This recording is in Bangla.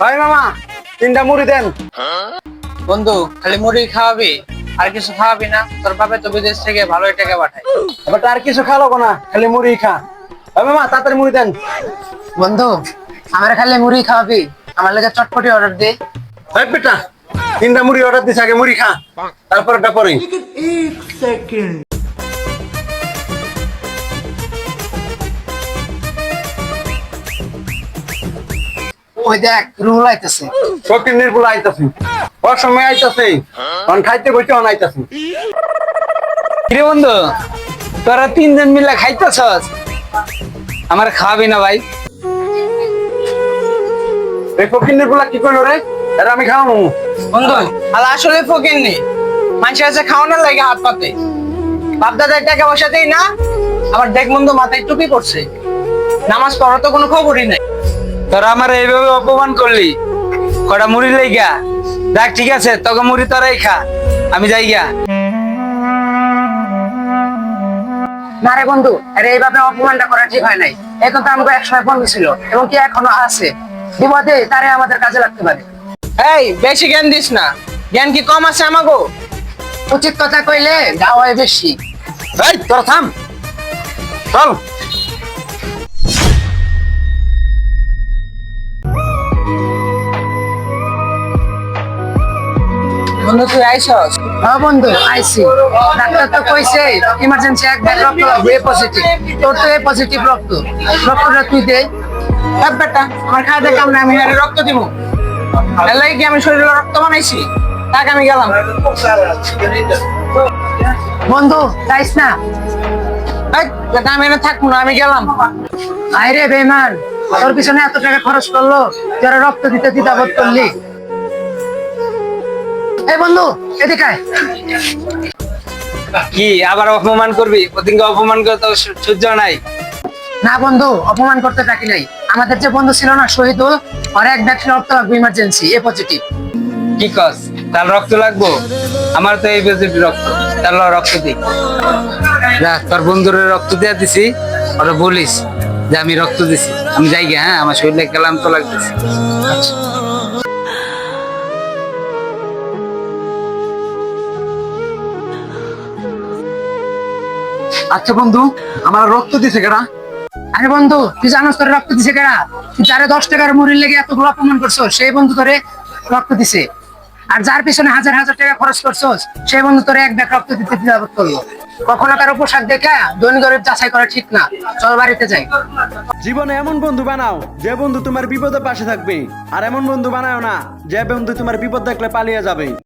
ভাই মামা তিনটা মুড়ি দেন। বন্ধু খালি মুড়ি খাওয়াবি আর কিছু খাওয়াবি না। তোর বাপে তো বিদেশ থেকে ভালোই টাকা পাঠায়। এবার আর কিছু খালো না খালি মুড়ি খা। ভাই মামা তাড়াতাড়ি মুড়ি দেন। বন্ধু আমার খালি মুড়ি খাওয়াবি আমার লেগে চটপটি অর্ডার দে। ভাই বেটা তিনটা মুড়ি অর্ডার দিছে আগে মুড়ি খা। তারপর এটা পরে ওই দেখ রুহুল আইতেছে। নির্গুলো আইতাছি। ওর সময় আইতাছে। অন খাইতে বইতে অন আইতাছি। কিরে বন্ধু তোরা তিনজন মিলে খাইতেছস? আমার খাওয়াবি না ভাই। এই ফকির নির্গুলা কি করল রে? এটা আমি খাওয়াবো বন্ধু আর আসলে ফকির নি। মানুষের কাছে খাওয়ানোর লাগে হাত পাতে। বাপ দাদার টাকা বসাতেই না আবার দেখ বন্ধু মাথায় টুপি পড়ছে। নামাজ পড়ার তো কোনো খবরই নাই। তোরা আমার এইভাবে অপমান করলি? কটা মুড়ি লাইগা? দেখ ঠিক আছে তোকে মুড়ি তোরাই খা। আমি যাই গা না রে বন্ধু আরে এইভাবে অপমানটা করা ঠিক হয় নাই। এখন তো আমাকে একসময় বন্ধু ছিল এবং কি এখনও আছে। বিপদে তারে আমাদের কাজে লাগতে পারে। এই বেশি জ্ঞান দিস না। জ্ঞান কি কম আছে আমাগো? উচিত কথা কইলে গাওয়ায় বেশি। এই তোরা থাম। চল। বন্ধু তুই আইসস? হ্যাঁ বন্ধু। আইসি। ডাক্তার তো কইছে ইমার্জেন্সি এক ব্যাগ রক্ত লাগবে এ পজিটিভ তোর তো এ পজিটিভ রক্ত। রক্তটা তুই দে। এক বেটা আমার খাওয়া দেখে আমরা আমি রক্ত দিব। এলাই কি আমি শরীরে রক্ত বানাইছি? তাক আমি গেলাম। বন্ধু যাইস না। আমি এনে থাকব না আমি গেলাম। আরে বেমান তোর পিছনে এত টাকা খরচ করল যারা রক্ত দিতে দ্বিধাবোধ করলি। এই বন্ধু এদিকে আয়। কি আবার অপমান করবি? ওদিনকে অপমান করে তো সহ্য নাই। না বন্ধু অপমান করতে ডাকি নাই। আমাদের যে বন্ধু ছিল না শহীদুল আর এক ব্যাগ রক্ত লাগবে ইমার্জেন্সি এ পজিটিভ কি কস? তার রক্ত লাগবো? আমার তো এই পজিটিভ রক্ত। তার রক্ত দি। যা তোর বন্ধুরে রক্ত দিয়া দিছি ওরা বলিস যে আমি রক্ত দিছি। আমি যাই গে হ্যাঁ? আমার শরীরে গেলাম তো লাগতেছে। আচ্ছা বন্ধু, আমার রক্ত দিছে কেডা? আরে বন্ধু, তুই জানোস তোর রক্ত দিছে কেডা? তুই যারে দশ টাকার মুড়ির লেগে এতগুলো অপমান করছ সেই বন্ধু তোরে রক্ত দিছে। আর যার পিছনে হাজার হাজার টাকা খরচ করছোস সেই বন্ধু তোরে এক ব্যাগ রক্ত দিতে দ্বিধাবোধ করল। কখনো কারও পোশাক দেখে ধনী গরিব যাচাই করা ঠিক না। চল বাড়িতে যাই। জীবনে এমন বন্ধু বানাও, যে বন্ধু তোমার বিপদে পাশে থাকবে। আর এমন বন্ধু বানাও না, যে বন্ধু তোমার বিপদ দেখলে পালিয়ে যাবে।